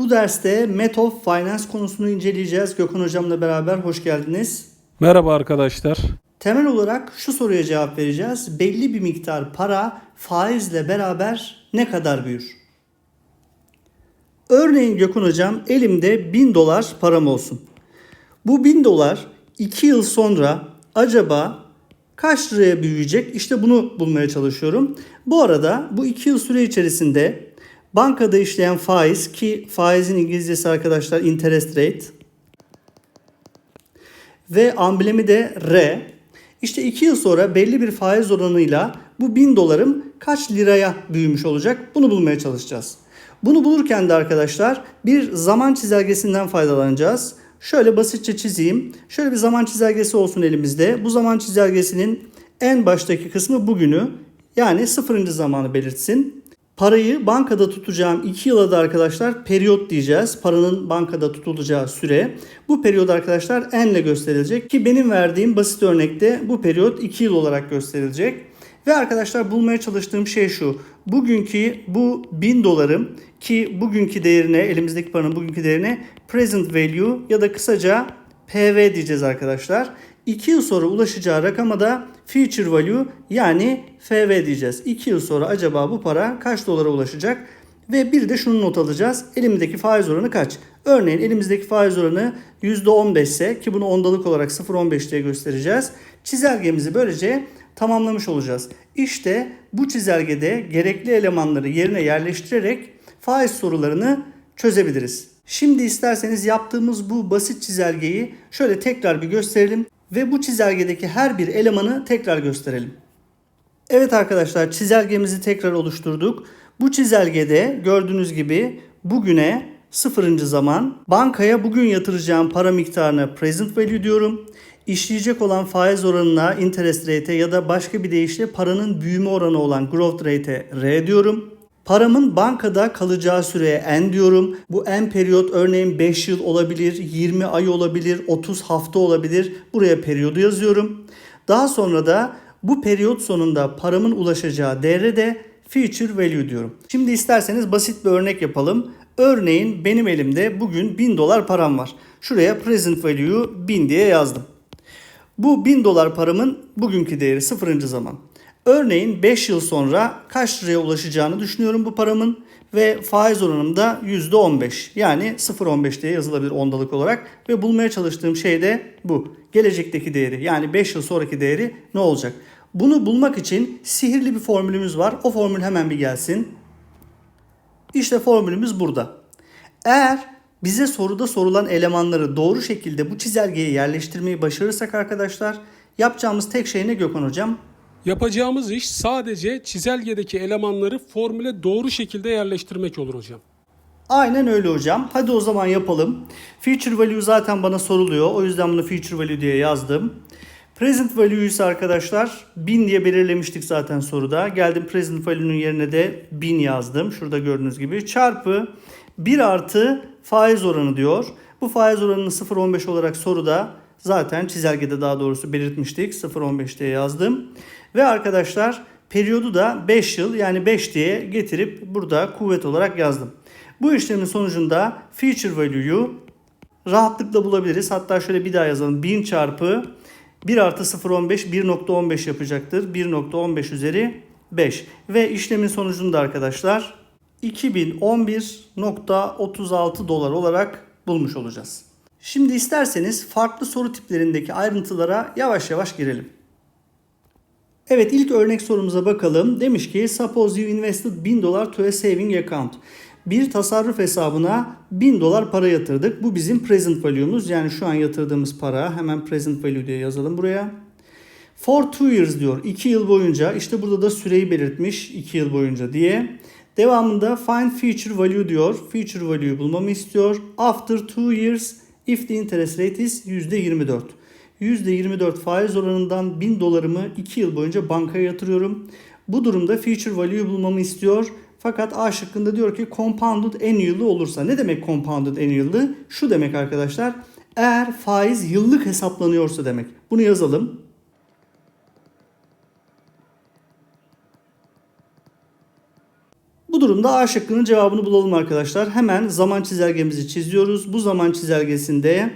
Bu derste Met of Finance konusunu inceleyeceğiz. Gökhan Hocam'la beraber hoş geldiniz. Merhaba arkadaşlar. Temel olarak şu soruya cevap vereceğiz. Belli bir miktar para faizle beraber ne kadar büyür? Örneğin Gökhan Hocam elimde 1000 dolar param olsun. Bu 1000 dolar 2 yıl sonra acaba kaç liraya büyüyecek? İşte bunu bulmaya çalışıyorum. Bu arada bu 2 yıl süre içerisinde bankada işleyen faiz ki faizin İngilizcesi arkadaşlar interest rate ve amblemi de R. İşte 2 yıl sonra belli bir faiz oranıyla bu 1000 dolarım kaç liraya büyümüş olacak bunu bulmaya çalışacağız. Bunu bulurken de arkadaşlar bir zaman çizelgesinden faydalanacağız. Şöyle basitçe çizeyim. Şöyle bir zaman çizelgesi olsun elimizde. Bu zaman çizelgesinin en baştaki kısmı bugünü yani sıfırıncı zamanı belirtsin. Parayı bankada tutacağım 2 yıla da arkadaşlar periyot diyeceğiz. Paranın bankada tutulacağı süre. Bu periyot arkadaşlar n ile gösterilecek ki benim verdiğim basit örnekte bu periyot 2 yıl olarak gösterilecek. Ve arkadaşlar bulmaya çalıştığım şey şu. Bugünkü bu 1000 dolarım ki bugünkü değerine elimizdeki paranın bugünkü değerine present value ya da kısaca PV diyeceğiz arkadaşlar. 2 yıl sonra ulaşacağı rakama da future value yani FV diyeceğiz. 2 yıl sonra acaba bu para kaç dolara ulaşacak? Ve bir de şunu not alacağız. Elimdeki faiz oranı kaç? Örneğin elimizdeki faiz oranı %15 ise ki bunu ondalık olarak 0.15 diye göstereceğiz. Çizelgemizi böylece tamamlamış olacağız. İşte bu çizelgede gerekli elemanları yerine yerleştirerek faiz sorularını çözebiliriz. Şimdi isterseniz yaptığımız bu basit çizelgeyi şöyle tekrar bir gösterelim ve bu çizelgedeki her bir elemanı tekrar gösterelim. Evet arkadaşlar çizelgemizi tekrar oluşturduk. Bu çizelgede gördüğünüz gibi bugüne sıfırıncı zaman bankaya bugün yatıracağım para miktarına present value diyorum. İşleyecek olan faiz oranına interest rate ya da başka bir deyişle paranın büyüme oranı olan growth rate'e R diyorum. Paramın bankada kalacağı süreye N diyorum. Bu N periyot örneğin 5 yıl olabilir, 20 ay olabilir, 30 hafta olabilir. Buraya periyodu yazıyorum. Daha sonra da bu periyot sonunda paramın ulaşacağı değere de future value diyorum. Şimdi isterseniz basit bir örnek yapalım. Örneğin benim elimde bugün 1000 dolar param var. Şuraya present value'yu 1000 diye yazdım. Bu 1000 dolar paramın bugünkü değeri sıfırıncı zaman. Örneğin 5 yıl sonra kaç liraya ulaşacağını düşünüyorum bu paramın ve faiz oranım da %15 yani 0.15 diye yazılabilir ondalık olarak ve bulmaya çalıştığım şey de bu. Gelecekteki değeri yani 5 yıl sonraki değeri ne olacak? Bunu bulmak için sihirli bir formülümüz var. O formül hemen bir gelsin. İşte formülümüz burada. Eğer bize soruda sorulan elemanları doğru şekilde bu çizelgeye yerleştirmeyi başarırsak arkadaşlar yapacağımız tek şey ne Gökhan Hocam? Yapacağımız iş sadece çizelgedeki elemanları formüle doğru şekilde yerleştirmek olur hocam. Aynen öyle hocam. Hadi o zaman yapalım. Future value zaten bana soruluyor. O yüzden bunu future value diye yazdım. Present value ise arkadaşlar 1000 diye belirlemiştik zaten soruda. Geldim present value'nun yerine de 1000 yazdım. Şurada gördüğünüz gibi. Çarpı 1 artı faiz oranı diyor. Bu faiz oranını 0.15 olarak soruda zaten çizelgede daha doğrusu belirtmiştik. 0.15 diye yazdım. Ve arkadaşlar periyodu da 5 yıl yani 5 diye getirip burada kuvvet olarak yazdım. Bu işlemin sonucunda future value'yu rahatlıkla bulabiliriz. Hatta şöyle bir daha yazalım. 1000 çarpı 1 artı 0.15 1.15 yapacaktır. 1.15 üzeri 5. Ve işlemin sonucunda arkadaşlar 2011.36 dolar olarak bulmuş olacağız. Şimdi isterseniz farklı soru tiplerindeki ayrıntılara yavaş yavaş girelim. Evet ilk örnek sorumuza bakalım. Demiş ki suppose you invested 1000 dolar to a saving account. Bir tasarruf hesabına 1000 dolar para yatırdık. Bu bizim present value'umuz. Yani şu an yatırdığımız para. Hemen present value diye yazalım buraya. For 2 years diyor. 2 yıl boyunca. İşte burada da süreyi belirtmiş 2 yıl boyunca diye. Devamında find future value diyor. Future value'yu bulmamı istiyor. After 2 years if the interest rate is %24. %24 faiz oranından 1000 dolarımı 2 yıl boyunca bankaya yatırıyorum. Bu durumda future value bulmamı istiyor. Fakat A şıkkında diyor ki compounded annually olursa. Ne demek compounded annually? Şu demek arkadaşlar. Eğer faiz yıllık hesaplanıyorsa demek. Bunu yazalım. Bu durumda A şıkkının cevabını bulalım arkadaşlar. Hemen zaman çizelgemizi çiziyoruz. Bu zaman çizelgesinde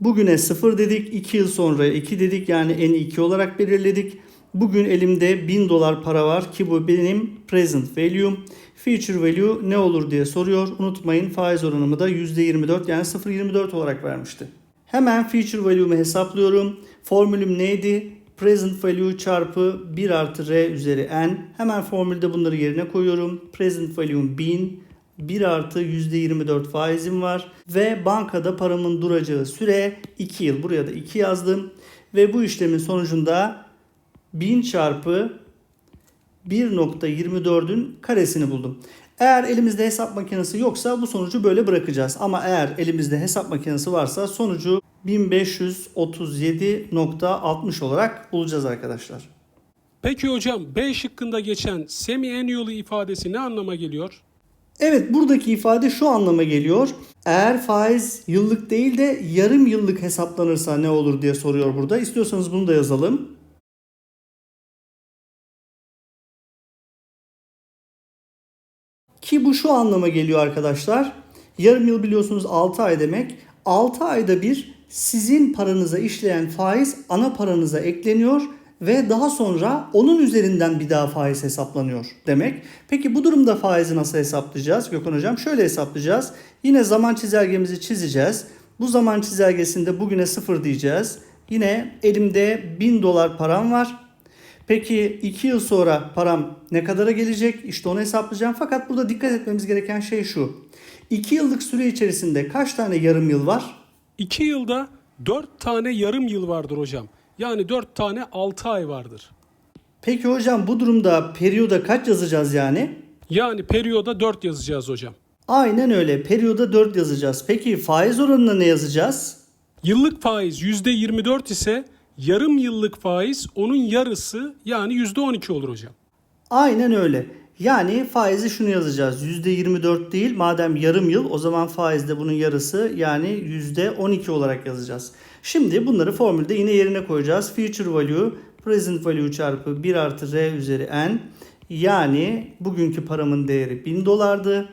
bugüne 0 dedik. 2 yıl sonra 2 dedik. Yani eni 2 olarak belirledik. Bugün elimde 1000 dolar para var ki bu benim present value. Future value ne olur diye soruyor. Unutmayın faiz oranımı da %24 yani 0.24 olarak vermişti. Hemen future value'mu hesaplıyorum. Formülüm neydi? Present value çarpı 1 artı r üzeri n. Hemen formülde bunları yerine koyuyorum. Present value'm 1000. 1 artı %24 faizim var. Ve bankada paramın duracağı süre 2 yıl. Buraya da 2 yazdım. Ve bu işlemin sonucunda 1000 çarpı 1.24'ün karesini buldum. Eğer elimizde hesap makinesi yoksa bu sonucu böyle bırakacağız. Ama eğer elimizde hesap makinesi varsa sonucu 1537.60 olarak bulacağız arkadaşlar. Peki hocam B şıkkında geçen semi-annual ifadesi ne anlama geliyor? Evet buradaki ifade şu anlama geliyor. Eğer faiz yıllık değil de yarım yıllık hesaplanırsa ne olur diye soruyor burada. İstiyorsanız bunu da yazalım. Ki bu şu anlama geliyor arkadaşlar. Yarım yıl biliyorsunuz 6 ay demek. 6 ayda bir sizin paranıza işleyen faiz ana paranıza ekleniyor ve daha sonra onun üzerinden bir daha faiz hesaplanıyor demek. Peki bu durumda faizi nasıl hesaplayacağız Gökhan Hocam? Şöyle hesaplayacağız. Yine zaman çizelgemizi çizeceğiz. Bu zaman çizelgesinde bugüne sıfır diyeceğiz. Yine elimde 1000 dolar param var. Peki 2 yıl sonra param ne kadara gelecek? İşte onu hesaplayacağım. Fakat burada dikkat etmemiz gereken şey şu. 2 yıllık süre içerisinde kaç tane yarım yıl var? 2 yılda 4 tane yarım yıl vardır hocam. Yani 4 tane 6 ay vardır. Peki hocam bu durumda periyoda kaç yazacağız yani? Yani periyoda 4 yazacağız hocam. Aynen öyle. Periyoda 4 yazacağız. Peki faiz oranına ne yazacağız? Yıllık faiz %24 ise yarım yıllık faiz onun yarısı yani %12 olur hocam. Aynen öyle. Yani faizi şunu yazacağız. %24 değil madem yarım yıl o zaman faiz de bunun yarısı yani %12 olarak yazacağız. Şimdi bunları formülde yine yerine koyacağız. Future value present value çarpı 1 artı r üzeri n yani bugünkü paramın değeri 1000 dolardı.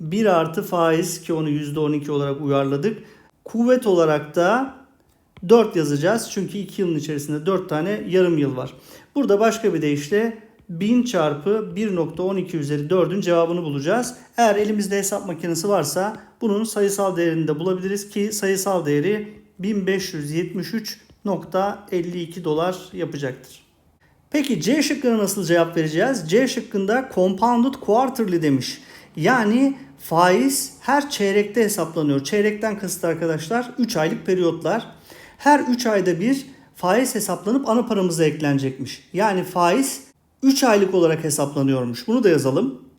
1 artı faiz ki onu %12 olarak uyarladık. Kuvvet olarak da 4 yazacağız. Çünkü 2 yılın içerisinde 4 tane yarım yıl var. Burada başka bir deyişle 1000 çarpı 1.12 üzeri 4'ün cevabını bulacağız. Eğer elimizde hesap makinesi varsa bunun sayısal değerini de bulabiliriz ki sayısal değeri 1573.52 dolar yapacaktır. Peki C şıkkına nasıl cevap vereceğiz? C şıkkında compounded quarterly demiş. Yani faiz her çeyrekte hesaplanıyor. Çeyrekten kasıt arkadaşlar 3 aylık periyotlar. Her 3 ayda bir faiz hesaplanıp ana paramıza eklenecekmiş. Yani faiz 3 aylık olarak hesaplanıyormuş. Bunu da yazalım.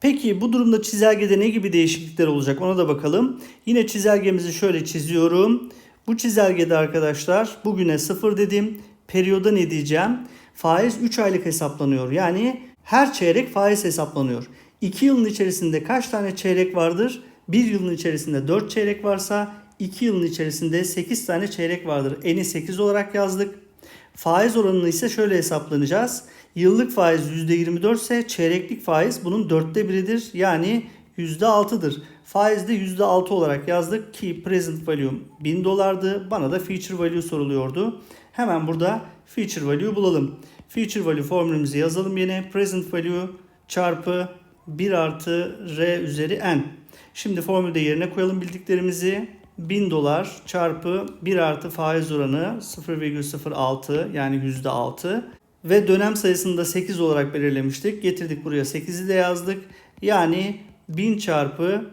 Peki bu durumda çizelgede ne gibi değişiklikler olacak ona da bakalım. Yine çizelgemizi şöyle çiziyorum. Bu çizelgede arkadaşlar bugüne 0 dedim. Periyoda ne diyeceğim? Faiz 3 aylık hesaplanıyor. Yani her çeyrek faiz hesaplanıyor. 2 yılın içerisinde kaç tane çeyrek vardır? 1 yılın içerisinde 4 çeyrek varsa 2 yılın içerisinde 8 tane çeyrek vardır. Eni 8 olarak yazdık. Faiz oranını ise şöyle hesaplanacağız. Yıllık faiz %24 ise çeyreklik faiz bunun dörtte biridir. Yani %6'dır. Faiz de %6 olarak yazdık ki present value 1000 dolardı. Bana da future value soruluyordu. Hemen burada future value bulalım. Future value formülümüzü yazalım yine. Present value çarpı 1 artı r üzeri n. Şimdi formülde yerine koyalım bildiklerimizi. 1000 dolar çarpı 1 artı faiz oranı 0,06 yani %6 ve dönem sayısını da 8 olarak belirlemiştik. Getirdik buraya 8'i de yazdık. Yani 1000 çarpı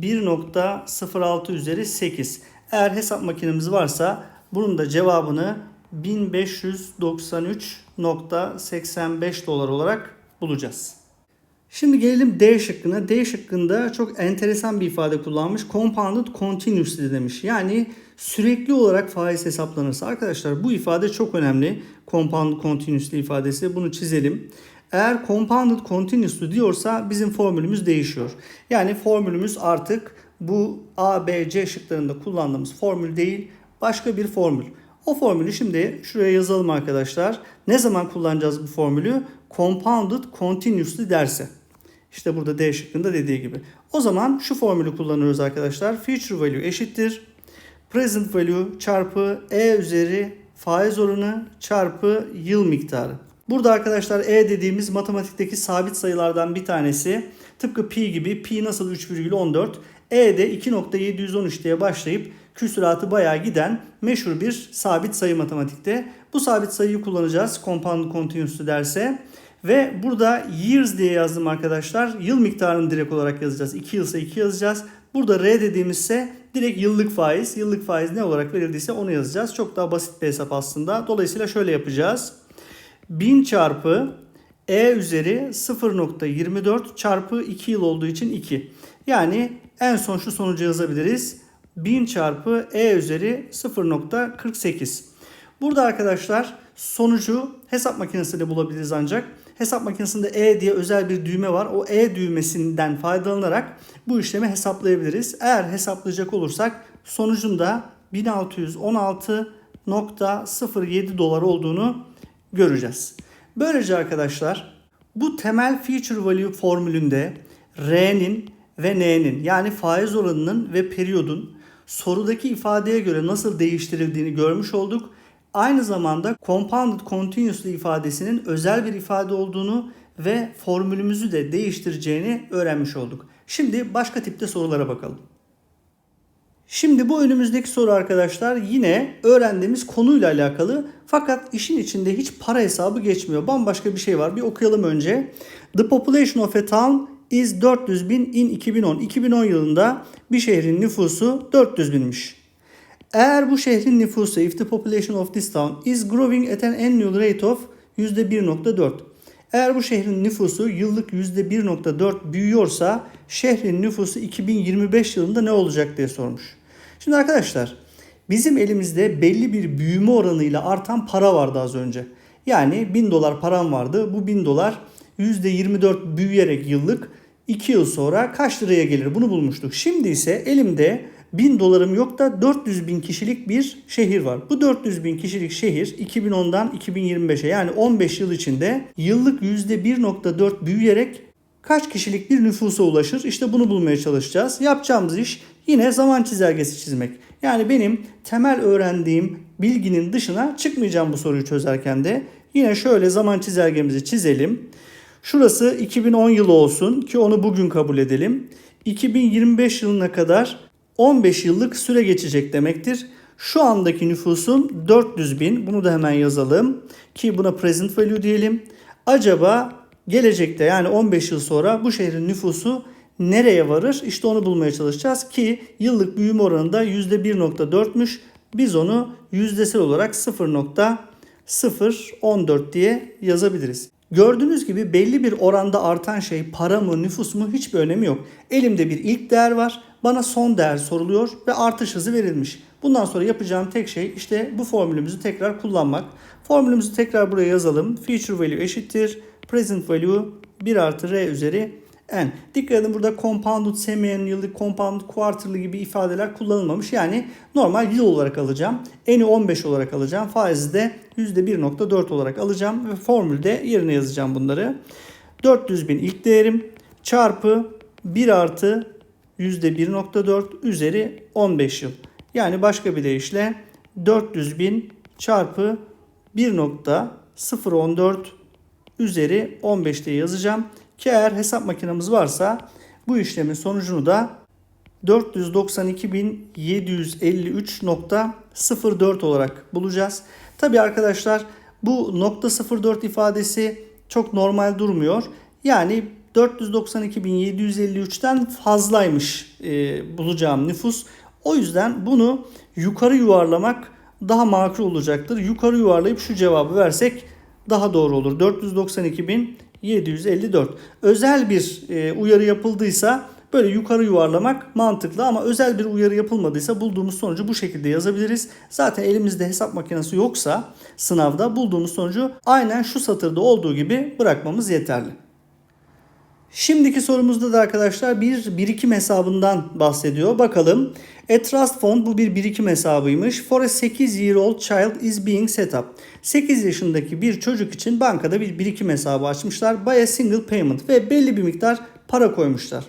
1.06 üzeri 8. Eğer hesap makinemiz varsa bunun da cevabını 1593.85 dolar olarak bulacağız. Şimdi gelelim D şıkkına. D şıkkında çok enteresan bir ifade kullanmış. Compounded continuously demiş. Yani sürekli olarak faiz hesaplanırsa. Arkadaşlar bu ifade çok önemli. Compounded continuously ifadesi. Bunu çizelim. Eğer compounded continuously diyorsa bizim formülümüz değişiyor. Yani formülümüz artık bu A, B, C şıklarında kullandığımız formül değil başka bir formül. O formülü şimdi şuraya yazalım arkadaşlar. Ne zaman kullanacağız bu formülü? Compounded continuously derse. İşte burada D şıkkında dediği gibi. O zaman şu formülü kullanıyoruz arkadaşlar. Future value eşittir. Present value çarpı E üzeri faiz oranı çarpı yıl miktarı. Burada arkadaşlar E dediğimiz matematikteki sabit sayılardan bir tanesi. Tıpkı pi gibi pi nasıl 3,14 E de 2.713 diye başlayıp küsuratı bayağı giden meşhur bir sabit sayı matematikte. Bu sabit sayıyı kullanacağız compound continuously derse. Ve burada years diye yazdım arkadaşlar. Yıl miktarını direkt olarak yazacağız. 2 yılsa 2 yazacağız. Burada R dediğimizse direkt yıllık faiz. Yıllık faiz ne olarak verildiyse onu yazacağız. Çok daha basit bir hesap aslında. Dolayısıyla şöyle yapacağız. 1000 çarpı E üzeri 0.24 çarpı 2 yıl olduğu için 2. Yani en son şu sonucu yazabiliriz. 1000 çarpı E üzeri 0.48. Burada arkadaşlar sonucu hesap makinesiyle bulabiliriz ancak. Hesap makinesinde E diye özel bir düğme var. O E düğmesinden faydalanarak bu işlemi hesaplayabiliriz. Eğer hesaplayacak olursak sonucun da 1616.07 dolar olduğunu göreceğiz. Böylece arkadaşlar bu temel feature value formülünde R'nin ve N'nin yani faiz oranının ve periyodun sorudaki ifadeye göre nasıl değiştirildiğini görmüş olduk. Aynı zamanda compounded continuously ifadesinin özel bir ifade olduğunu ve formülümüzü de değiştireceğini öğrenmiş olduk. Şimdi başka tipte sorulara bakalım. Şimdi bu önümüzdeki soru arkadaşlar yine öğrendiğimiz konuyla alakalı fakat işin içinde hiç para hesabı geçmiyor. Bambaşka bir şey var. Bir okuyalım önce. The population of a town is 400 bin in 2010. 2010 yılında bir şehrin nüfusu 400 binmiş. Eğer bu şehrin nüfusu if the population of this town is growing at an annual rate of %1.4. Eğer bu şehrin nüfusu yıllık %1.4 büyüyorsa şehrin nüfusu 2025 yılında ne olacak diye sormuş. Şimdi arkadaşlar bizim elimizde belli bir büyüme oranıyla artan para vardı az önce. Yani 1000 dolar param vardı. Bu 1000 dolar %24 büyüyerek yıllık 2 yıl sonra kaç liraya gelir bunu bulmuştuk. Şimdi ise elimde 1000 dolarım yok da 400 bin kişilik bir şehir var. Bu 400 bin kişilik şehir 2010'dan 2025'e yani 15 yıl içinde yıllık %1.4 büyüyerek kaç kişilik bir nüfusa ulaşır? İşte bunu bulmaya çalışacağız. Yapacağımız iş yine zaman çizelgesi çizmek. Yani benim temel öğrendiğim bilginin dışına çıkmayacağım bu soruyu çözerken de. Yine şöyle zaman çizelgemizi çizelim. Şurası 2010 yılı olsun ki onu bugün kabul edelim. 2025 yılına kadar 15 yıllık süre geçecek demektir. Şu andaki nüfusun 400 bin. Bunu da hemen yazalım. Ki buna present value diyelim. Acaba gelecekte yani 15 yıl sonra bu şehrin nüfusu nereye varır? İşte onu bulmaya çalışacağız ki yıllık büyüme oranı da %1.4'müş. Biz onu yüzdesel olarak 0.014 diye yazabiliriz. Gördüğünüz gibi belli bir oranda artan şey para mı nüfus mu hiçbir önemi yok. Elimde bir ilk değer var. Bana son değer soruluyor ve artış hızı verilmiş. Bundan sonra yapacağım tek şey işte bu formülümüzü tekrar kullanmak. Formülümüzü tekrar buraya yazalım. Future value eşittir. Present value 1 artı r üzeri n. Dikkat edin burada compounded semi-annual, compounded quarterly gibi ifadeler kullanılmamış. Yani normal yıl olarak alacağım. N'i 15 olarak alacağım. Faizi de %1.4 olarak alacağım ve formülde yerine yazacağım bunları. 400 bin ilk değerim çarpı 1 artı %1.4 üzeri 15 yıl. Yani başka bir deyişle 400 bin çarpı 1.014 üzeri 15 diye yazacağım. Ki eğer hesap makinemiz varsa bu işlemin sonucunu da 492.753.04 olarak bulacağız. Tabi arkadaşlar bu nokta 04 ifadesi çok normal durmuyor. Yani 492.753'ten fazlaymış e, bulacağım nüfus. O yüzden bunu yukarı yuvarlamak daha makul olacaktır. Yukarı yuvarlayıp şu cevabı versek daha doğru olur. 492.754. Özel bir e, uyarı yapıldıysa böyle yukarı yuvarlamak mantıklı ama özel bir uyarı yapılmadıysa bulduğumuz sonucu bu şekilde yazabiliriz. Zaten elimizde hesap makinesi yoksa sınavda bulduğumuz sonucu aynen şu satırda olduğu gibi bırakmamız yeterli. Şimdiki sorumuzda da arkadaşlar bir birikim hesabından bahsediyor. Bakalım. A trust fund bu bir birikim hesabıymış. For a 8 year old child is being set up. 8 yaşındaki bir çocuk için bankada bir birikim hesabı açmışlar. By a single payment ve belli bir miktar para koymuşlar.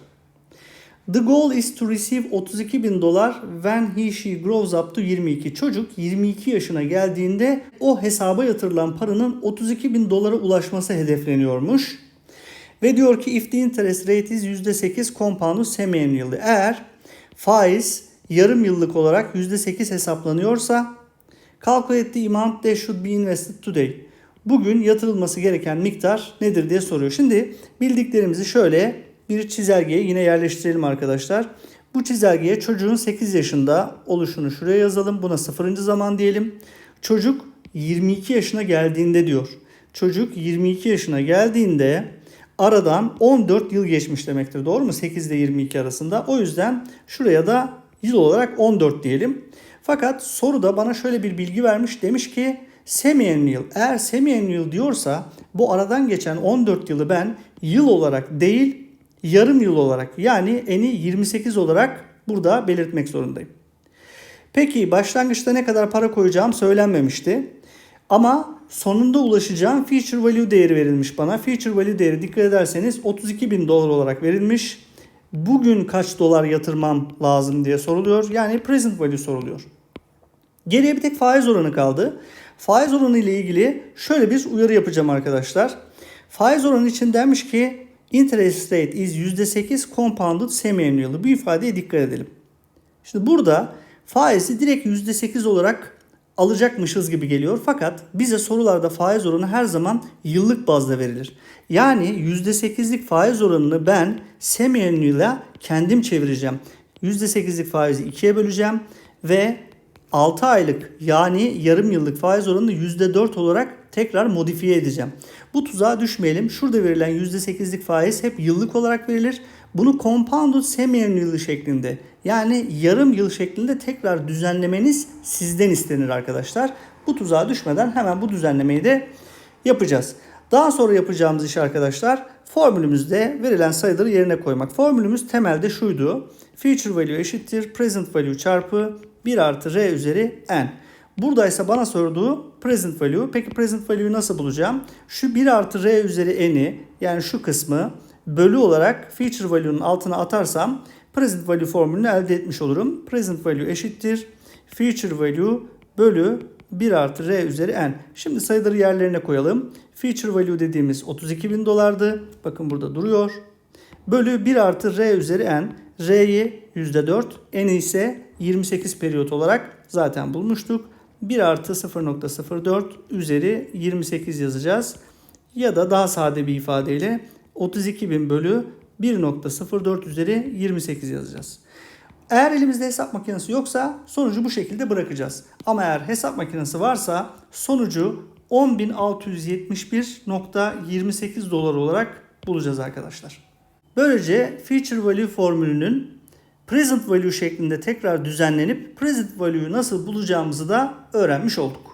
The goal is to receive 32 bin dolar when he she grows up to 22. Çocuk 22 yaşına geldiğinde o hesaba yatırılan paranın 32 bin dolara ulaşması hedefleniyormuş. Ve diyor ki if the interest rate is %8 compound semi-annually. Eğer faiz yarım yıllık olarak %8 hesaplanıyorsa calculate the amount that should be invested today. Bugün yatırılması gereken miktar nedir diye soruyor. Şimdi bildiklerimizi şöyle bir çizelgeye yine yerleştirelim arkadaşlar. Bu çizelgeye çocuğun 8 yaşında oluşunu şuraya yazalım. Buna 0. zaman diyelim. Çocuk 22 yaşına geldiğinde diyor. Çocuk 22 yaşına geldiğinde aradan 14 yıl geçmiş demektir. Doğru mu? 8 ile 22 arasında. O yüzden şuraya da yıl olarak 14 diyelim. Fakat soruda bana şöyle bir bilgi vermiş. Demiş ki semi-annual. Eğer semi-annual diyorsa bu aradan geçen 14 yılı ben yıl olarak değil yarım yıl olarak yani eni 28 olarak burada belirtmek zorundayım. Peki başlangıçta ne kadar para koyacağım söylenmemişti. Ama sonunda ulaşacağım future value değeri verilmiş bana. Future value değeri dikkat ederseniz 32 bin dolar olarak verilmiş. Bugün kaç dolar yatırmam lazım diye soruluyor. Yani present value soruluyor. Geriye bir tek faiz oranı kaldı. Faiz oranı ile ilgili şöyle bir uyarı yapacağım arkadaşlar. Faiz oranı için demiş ki interest rate is %8 compounded semi-annually. Bu ifadeye dikkat edelim. Şimdi burada faizi direkt %8 olarak alacakmışız gibi geliyor. Fakat bize sorularda faiz oranı her zaman yıllık bazda verilir. Yani %8'lik faiz oranını ben semi-annual'a kendim çevireceğim. %8'lik faizi ikiye böleceğim ve 6 aylık yani yarım yıllık faiz oranını %4 olarak tekrar modifiye edeceğim. Bu tuzağa düşmeyelim. Şurada verilen %8'lik faiz hep yıllık olarak verilir. Bunu compounded semi-annual şeklinde yani yarım yıl şeklinde tekrar düzenlemeniz sizden istenir arkadaşlar. Bu tuzağa düşmeden hemen bu düzenlemeyi de yapacağız. Daha sonra yapacağımız iş arkadaşlar formülümüzde verilen sayıları yerine koymak. Formülümüz temelde şuydu. Future value eşittir present value çarpı 1 artı r üzeri n. Buradaysa bana sorduğu present value. Peki present value'yu nasıl bulacağım? Şu 1 artı r üzeri n'i yani şu kısmı bölü olarak future value'nun altına atarsam present value formülünü elde etmiş olurum. Present value eşittir future value bölü 1 artı r üzeri n. Şimdi sayıları yerlerine koyalım. Future value dediğimiz 32 bin dolardı. Bakın burada duruyor. Bölü 1 artı r üzeri n. R'yi %4, n'i ise 28 periyot olarak zaten bulmuştuk. 1 artı 0.04 üzeri 28 yazacağız. Ya da daha sade bir ifadeyle 32 bin bölü 1.04 üzeri 28 yazacağız. Eğer elimizde hesap makinesi yoksa sonucu bu şekilde bırakacağız. Ama eğer hesap makinesi varsa sonucu 10.671.28 dolar olarak bulacağız arkadaşlar. Böylece future value formülünün present value şeklinde tekrar düzenlenip present value'yu nasıl bulacağımızı da öğrenmiş olduk.